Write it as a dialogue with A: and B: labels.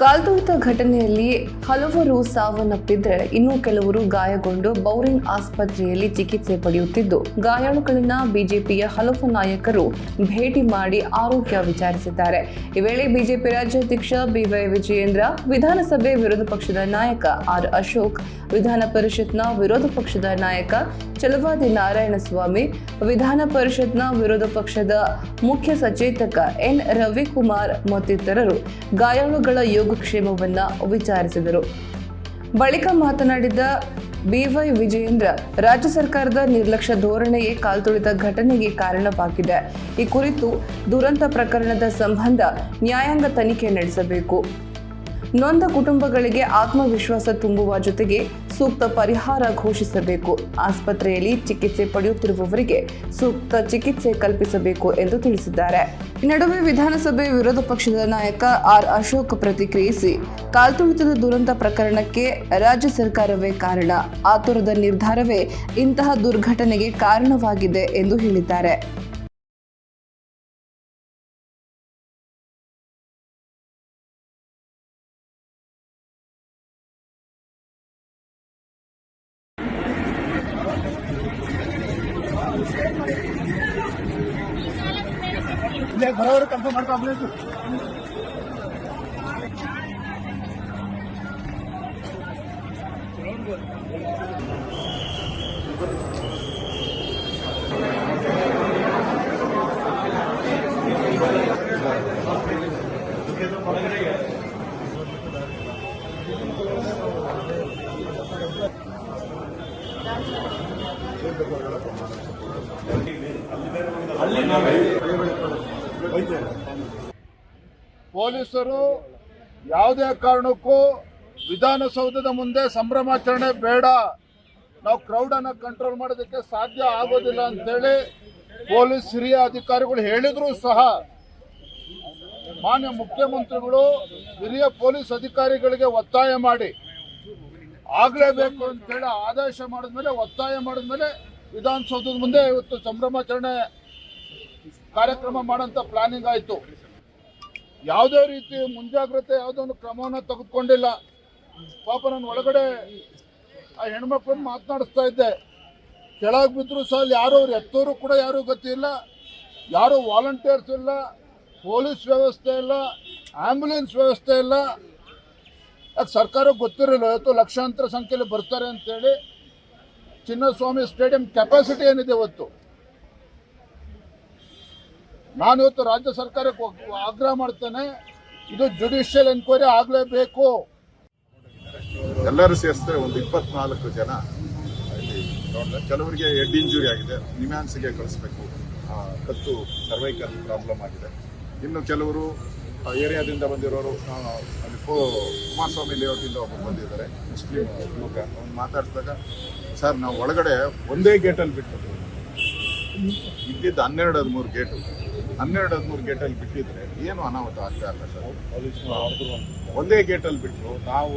A: ಕಾಲ್ತುಳಿತ ಘಟನೆಯಲ್ಲಿ ಹಲವರು ಸಾವನ್ನಪ್ಪಿದ್ರೆ ಇನ್ನು ಕೆಲವರು ಗಾಯಗೊಂಡು ಬೌರಿಂಗ್ ಆಸ್ಪತ್ರೆಯಲ್ಲಿ ಚಿಕಿತ್ಸೆ ಪಡೆಯುತ್ತಿದ್ದು, ಗಾಯಾಳುಗಳನ್ನ ಬಿಜೆಪಿಯ ಹಲವು ನಾಯಕರು ಭೇಟಿ ಮಾಡಿ ಆರೋಗ್ಯ ವಿಚಾರಿಸಿದ್ದಾರೆ. ಈ ವೇಳೆ ಬಿಜೆಪಿ ರಾಜ್ಯಾಧ್ಯಕ್ಷ ಬಿವೈ ವಿಜಯೇಂದ್ರ, ವಿಧಾನಸಭೆ ವಿರೋಧ ಪಕ್ಷದ ನಾಯಕ ಆರ್ ಅಶೋಕ್, ವಿಧಾನ ಪರಿಷತ್ನ ವಿರೋಧ ಪಕ್ಷದ ನಾಯಕ ಚಲವಾದಿ ನಾರಾಯಣಸ್ವಾಮಿ, ವಿಧಾನ ಪರಿಷತ್ನ ವಿರೋಧ ಪಕ್ಷದ ಮುಖ್ಯ ಸಚೇತಕ ಎನ್ ರವಿಕುಮಾರ್ ಮತ್ತಿತರರು ಗಾಯಾಳುಗಳ ಯೋಗಕ್ಷೇಮವನ್ನ ವಿಚಾರಿಸಿದರು. ಬಳಿಕ ಮಾತನಾಡಿದ ಬಿವೈ ವಿಜಯೇಂದ್ರ, ರಾಜ್ಯ ಸರ್ಕಾರದ ನಿರ್ಲಕ್ಷ್ಯ ಧೋರಣೆಯೇ ಕಾಲ್ತುಳಿತ ಘಟನೆಗೆ ಕಾರಣವಾಗಿದೆ. ಈ ಕುರಿತು ದುರಂತ ಪ್ರಕರಣದ ಸಂಬಂಧ ನ್ಯಾಯಾಂಗ ತನಿಖೆ ನಡೆಸಬೇಕು. ನೊಂದ ಕುಟುಂಬಗಳಿಗೆ ಆತ್ಮವಿಶ್ವಾಸ ತುಂಬುವ ಜೊತೆಗೆ ಸೂಕ್ತ ಪರಿಹಾರ ಘೋಷಿಸಬೇಕು. ಆಸ್ಪತ್ರೆಯಲ್ಲಿ ಚಿಕಿತ್ಸೆ ಪಡೆಯುತ್ತಿರುವವರಿಗೆ ಸೂಕ್ತ ಚಿಕಿತ್ಸೆ ಕಲ್ಪಿಸಬೇಕು ಎಂದು ತಿಳಿಸಿದ್ದಾರೆ. ಈ ನಡುವೆ ವಿಧಾನಸಭೆ ವಿರೋಧ ಪಕ್ಷದ ನಾಯಕ ಆರ್ ಅಶೋಕ್ ಪ್ರತಿಕ್ರಿಯಿಸಿ ಕಾಲ್ತುಳಿತದ ದುರಂತ ಪ್ರಕರಣಕ್ಕೆ ರಾಜ್ಯ ಸರ್ಕಾರವೇ ಕಾರಣ. ಆತುರದ ನಿರ್ಧಾರವೇ ಇಂತಹ ದುರ್ಘಟನೆಗೆ ಕಾರಣವಾಗಿದೆ ಎಂದು ಹೇಳಿದ್ದಾರೆ.
B: ಇಲ್ಲೇ ಬರೋರು ಕನ್ಫರ್ಮ್ ಮಾಡ್ಕೊ ಆಂಬುಲೆನ್ಸ್ ಪೊಲೀಸರು ಯಾವುದೇ ಕಾರಣಕ್ಕೂ ವಿಧಾನಸೌಧದ ಮುಂದೆ ಸಂಭ್ರಮಾಚರಣೆ ಬೇಡ. ನಾವು ಕ್ರೌಡ್ ಅನ್ನ ಕಂಟ್ರೋಲ್ ಮಾಡೋದಕ್ಕೆ ಸಾಧ್ಯ ಆಗೋದಿಲ್ಲ ಅಂತೇಳಿ ಪೊಲೀಸ್ ಹಿರಿಯ ಅಧಿಕಾರಿಗಳು ಹೇಳಿದ್ರು ಸಹ ಮಾನ್ಯ ಮುಖ್ಯಮಂತ್ರಿಗಳು ಹಿರಿಯ ಪೊಲೀಸ್ ಅಧಿಕಾರಿಗಳಿಗೆ ಒತ್ತಾಯ ಮಾಡಿ. ಆಗಲೇಬೇಕು ಅಂತೇಳಿ ಆದೇಶ ಮಾಡಿದ್ಮೇಲೆ ಒತ್ತಾಯ ಮಾಡಿದ್ಮೇಲೆ ವಿಧಾನಸೌಧದ ಮುಂದೆ ಇವತ್ತು ಸಂಭ್ರಮಾಚರಣೆ ಕಾರ್ಯಕ್ರಮ ಮಾಡೋಂಥ ಪ್ಲಾನಿಂಗ್ ಆಯಿತು. ಯಾವುದೇ ರೀತಿ ಮುಂಜಾಗ್ರತೆ ಯಾವುದೋ ಒಂದು ಕ್ರಮವನ್ನು ತೆಗೆದುಕೊಂಡಿಲ್ಲ. ಪಾಪ ನನ್ನ ಒಳಗಡೆ ಆ ಹೆಣ್ಮಕ್ಳನ್ನ ಮಾತನಾಡಿಸ್ತಾ ಇದ್ದೆ. ಕೆಳಗೆ ಬಿದ್ದರೂ ಸಹ ಯಾರು ಅವ್ರು ಎತ್ತೋರು ಕೂಡ ಯಾರೂ ಗೊತ್ತಿಲ್ಲ ಯಾರು ವಾಲಂಟಿಯರ್ಸ್ ಇಲ್ಲ. ಪೊಲೀಸ್ ವ್ಯವಸ್ಥೆ ಇಲ್ಲ. ಆ್ಯಂಬುಲೆನ್ಸ್ ವ್ಯವಸ್ಥೆ ಇಲ್ಲ. ಯಾಕೆ ಸರ್ಕಾರಕ್ಕೆ ಗೊತ್ತಿರಲಿಲ್ಲ? ಇವತ್ತು ಲಕ್ಷಾಂತರ ಸಂಖ್ಯೆಯಲ್ಲಿ ಬರ್ತಾರೆ ಅಂತೇಳಿ ಚಿನ್ನಸ್ವಾಮಿ ಸ್ಟೇಡಿಯಂ ಕೆಪಾಸಿಟಿ ಏನಿದೆ ಇವತ್ತು? ನಾನು ಇವತ್ತು ರಾಜ್ಯ ಸರ್ಕಾರಕ್ಕೆ ಆಗ್ರಹ ಮಾಡ್ತೇನೆ, ಇದು ಜುಡಿಷಿಯಲ್ ಎನ್ಕ್ವೈರಿ ಆಗಲೇಬೇಕು.
C: ಎಲ್ಲರೂ ಸೇರಿಸಿದ್ರೆ ಒಂದು ಇಪ್ಪತ್ನಾಲ್ಕು ಜನ ಕೆಲವರಿಗೆ ಹೆಡ್ ಇಂಜುರಿ ಆಗಿದೆ, ನಿಮ್ಯಾನ್ಸ್ಗೆ ಕಳಿಸ್ಬೇಕು. ಕತ್ತು ಸರ್ವೈಕಲ್ ಪ್ರಾಬ್ಲಮ್ ಆಗಿದೆ. ಇನ್ನು ಕೆಲವರು ಏರಿಯಾದಿಂದ ಬಂದಿರೋರು ಅಲ್ಲಿ ಕೋ ಕುಮಾರಸ್ವಾಮಿ ಲೇಔಟಿಂದ ಒಬ್ಬರು ಬಂದಿದ್ದಾರೆ, ಮುಸ್ಲಿಂ ಯುವಕ. ಅವ್ನು ಮಾತಾಡಿಸಿದಾಗ, ಸರ್, ನಾವು ಒಳಗಡೆ ಒಂದೇ ಗೇಟಲ್ಲಿ ಬಿಟ್ಟು ಇದ್ದಿದ್ದು ಹನ್ನೆರಡು ಹದಿಮೂರು ಗೇಟು ಹನ್ನೆರಡು ಹದಿಮೂರು ಗೇಟಲ್ಲಿ ಬಿಟ್ಟಿದ್ರೆ ಏನು ಅನಾಹುತ ಆಗ್ತಾ ಇಲ್ಲ ಸರ್? ಒಂದೇ ಗೇಟಲ್ಲಿ ಬಿಟ್ಟು ನಾವು